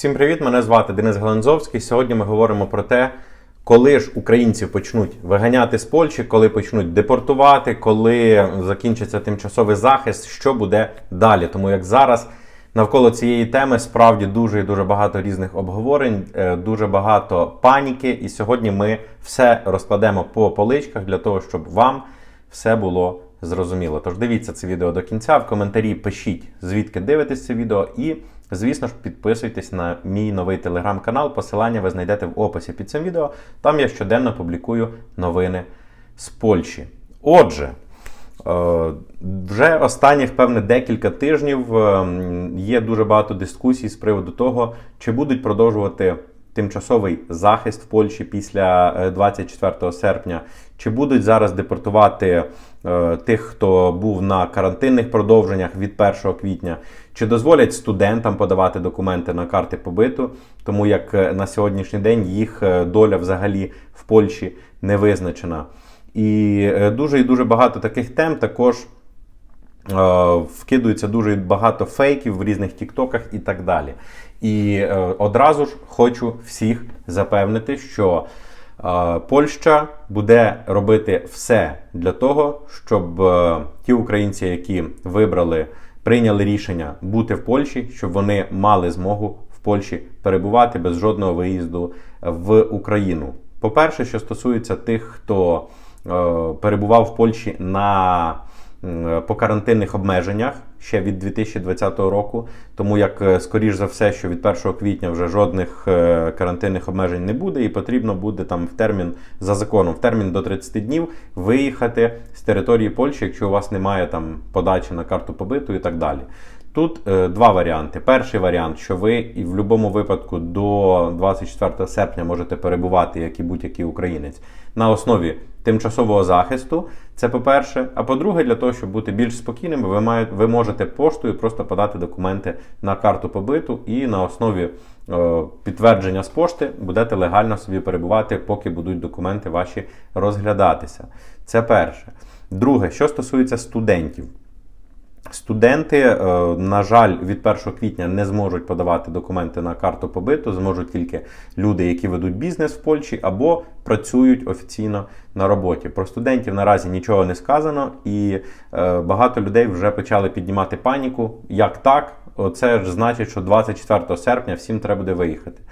Всім привіт! Мене звати Денис Галанзовський. Сьогодні ми говоримо про те, коли ж українців почнуть виганяти з Польщі, коли почнуть депортувати, коли закінчиться тимчасовий захист, що буде далі. Тому як зараз навколо цієї теми справді дуже і дуже багато різних обговорень, е, дуже багато паніки. І сьогодні ми все розкладемо по поличках для того, щоб вам все було зрозуміло. Тож дивіться це відео до кінця. В коментарі пишіть, звідки дивитесь це відео, і, звісно ж, підписуйтесь на мій новий телеграм-канал. Посилання ви знайдете в описі під цим відео. Там я щоденно публікую новини з Польщі. Отже. Е, Вже останніх, певне, декілька тижнів е, є дуже багато дискусій з приводу того, чи будуть продовжувати тимчасовий захист в Польщі після е, 24 серпня, чи будуть зараз депортувати е, тих, хто був на карантинних продовженнях від 1 квітня, чи дозволять студентам подавати документи на карти побиту, тому як е, на сьогоднішній день їх е, доля взагалі в Польщі не визначена. І е, дуже і дуже багато таких тем також е, вкидується дуже багато фейків в різних тіктоках і так далі. І е, одразу ж хочу всіх запевнити, що е, Польща буде робити все для того, щоб е, ті українці, які вибрали, прийняли рішення бути в Польщі, щоб вони мали змогу в Польщі перебувати без жодного виїзду в Україну. По-перше, що стосується тих, хто е, перебував в Польщі на по карантинних обмеженнях ще від 2020 року, тому як е, скоріш за все, що від 1 квітня вже жодних е, карантинних обмежень не буде, і потрібно буде там в термін за законом, в термін до 30 днів виїхати з території Польщі, якщо у вас немає там подачі на карту побиту і так далі. Тут е, два варіанти. Перший варіант, що ви і в будь-якому випадку до 24 серпня можете перебувати, як і будь-який українець, на основі тимчасового захисту. Це по-перше. А по-друге, для того, щоб бути більш спокійними, ви маєте, ви можете поштою просто подати документи на карту побиту і на основі е, підтвердження з пошти будете легально собі перебувати, поки будуть документи ваші розглядатися. Це перше. Друге, що стосується студентів. Студенти, е, на жаль, від 1 квітня не зможуть подавати документи на карту побиту, зможуть тільки люди, які ведуть бізнес в Польщі або працюють офіційно на роботі. Про студентів наразі нічого не сказано, і е, багато людей вже почали піднімати паніку. Як так? Це ж значить, що 24 серпня всім треба буде виїхати.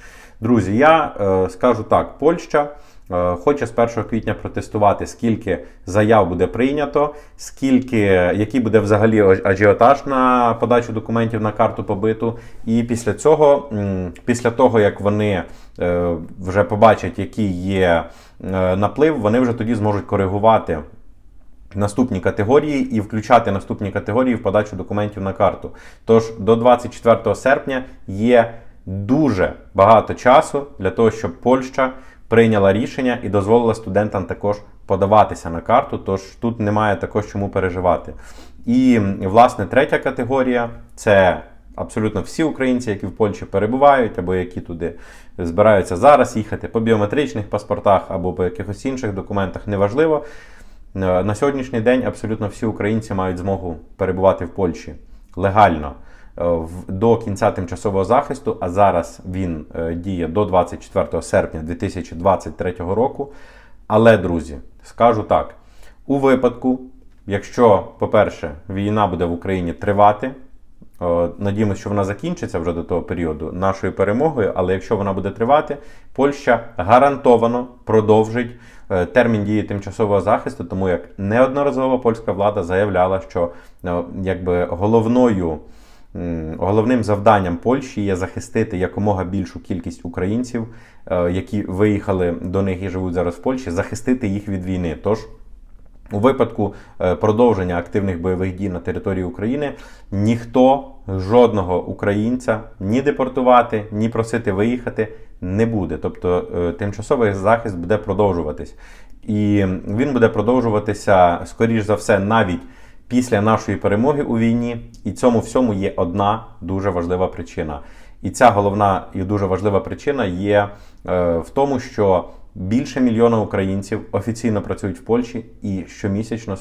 Друзі, я е, скажу так: Польща. Е, Хоче з 1 квітня протестувати, скільки заяв буде прийнято, скільки, який буде взагалі ажіотаж на подачу документів на карту побиту. І після цього, після того, як вони е, вже побачать, який є е, наплив, вони вже тоді зможуть коригувати. Наступні категорії і включати наступні категорії в подачу документів на карту. Тож до 24 серпня є дуже багато часу для того, щоб Польща прийняла рішення і дозволила студентам також подаватися на карту. Тож тут немає також чому переживати. І власне третя категорія це абсолютно всі українці, які в Польщі перебувають, або які туди збираються зараз їхати по біометричних паспортах або по якихось інших документах, неважливо. Е, На сьогоднішній день абсолютно всі українці мають змогу перебувати в Польщі легально до кінця тимчасового захисту, а зараз він е, діє до 24 серпня 2023 року. Але, друзі, скажу так: у випадку, якщо, по-перше, війна буде в Україні тривати, Е, Надіємося, що вона закінчиться вже до того періоду нашою перемогою, але якщо вона буде тривати, Польща гарантовано продовжить е, термін дії тимчасового захисту, тому як неодноразово польська влада заявляла, що е, якби головною. М, Головним завданням Польщі є захистити якомога більшу кількість українців, е, які виїхали до них і живуть зараз в Польщі, захистити їх від війни. Тож у випадку е, продовження активних бойових дій на території України ніхто жодного українця ні депортувати, ні просити виїхати не буде. Тобто е, тимчасовий захист буде продовжуватись. І він буде продовжуватися, скоріш за все, навіть після нашої перемоги у війні. І цьому всьому є одна дуже важлива причина. І ця головна і дуже важлива причина є е, в тому, що більше мільйона українців офіційно працюють в Польщі і щомісячно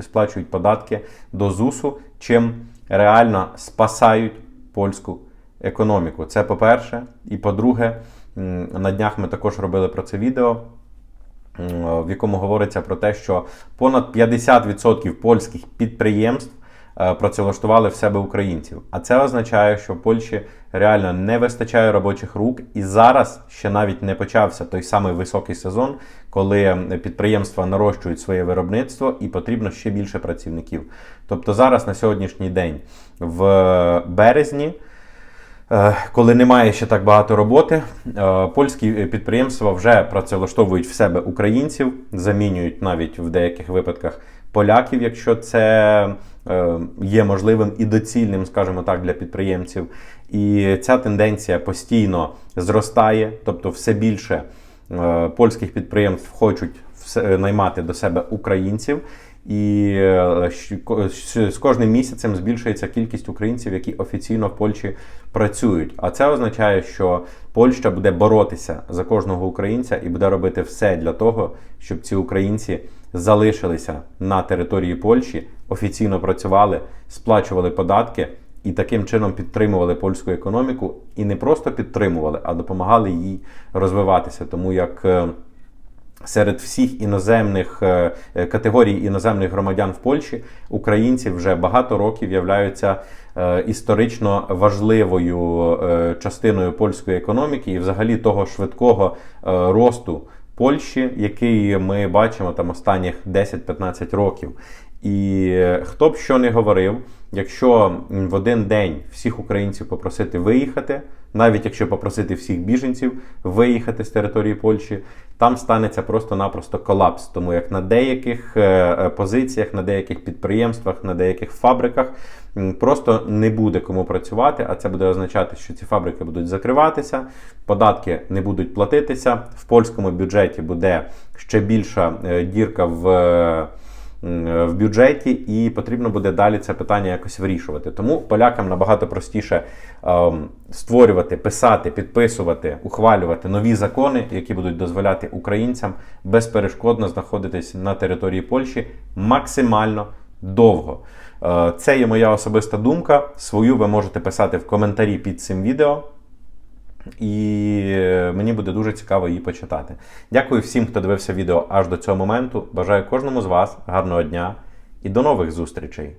сплачують податки до ЗУСу, чим реально спасають польську економіку. Це по-перше. І по-друге, на днях ми також робили про це відео в якому говориться про те, що понад 50% польських підприємств е, працевлаштували в себе українців. А це означає, що в Польщі реально не вистачає робочих рук, і зараз ще навіть не почався той самий високий сезон, коли е, підприємства нарощують своє виробництво і потрібно ще більше працівників. Тобто зараз на сьогоднішній день в березні. Е, Коли немає ще так багато роботи, е, польські підприємства вже працевлаштовують в себе українців, замінюють навіть в деяких випадках поляків, якщо це е, є можливим і доцільним, скажімо так, для підприємців. І ця тенденція постійно зростає, тобто все більше польських підприємств хочуть наймати до себе українців. І е, з кожним місяцем збільшується кількість українців, які офіційно в Польщі працюють. А це означає, що Польща буде боротися за кожного українця і буде робити все для того, щоб ці українці залишилися на території Польщі, офіційно працювали, сплачували податки і таким чином підтримували польську економіку. І не просто підтримували, а допомагали їй розвиватися. Тому як е, серед всіх іноземних е, е, категорій іноземних громадян в Польщі українці вже багато років являються е, історично важливою частиною польської економіки і взагалі того швидкого росту Польщі, який ми бачимо там останніх 10-15 років. І хто б що не говорив, якщо в один день всіх українців попросити виїхати, навіть якщо попросити всіх біженців виїхати з території Польщі, там станеться просто-напросто колапс. Тому як на деяких е, е, позиціях, на деяких підприємствах, на деяких фабриках просто не буде кому працювати, а це буде означати, що ці фабрики будуть закриватися, податки не будуть платитися. В польському бюджеті буде ще більша е, дірка в. В бюджеті, і потрібно буде далі це питання якось вирішувати. Тому полякам набагато простіше ем, створювати, писати, підписувати, ухвалювати нові закони, які будуть дозволяти українцям безперешкодно знаходитись на території Польщі максимально довго. Е, Це є моя особиста думка. Свою ви можете писати в коментарі під цим відео. І е, мені буде дуже цікаво її почитати. Дякую всім, хто дивився відео аж до цього моменту. Бажаю кожному з вас гарного дня і до нових зустрічей!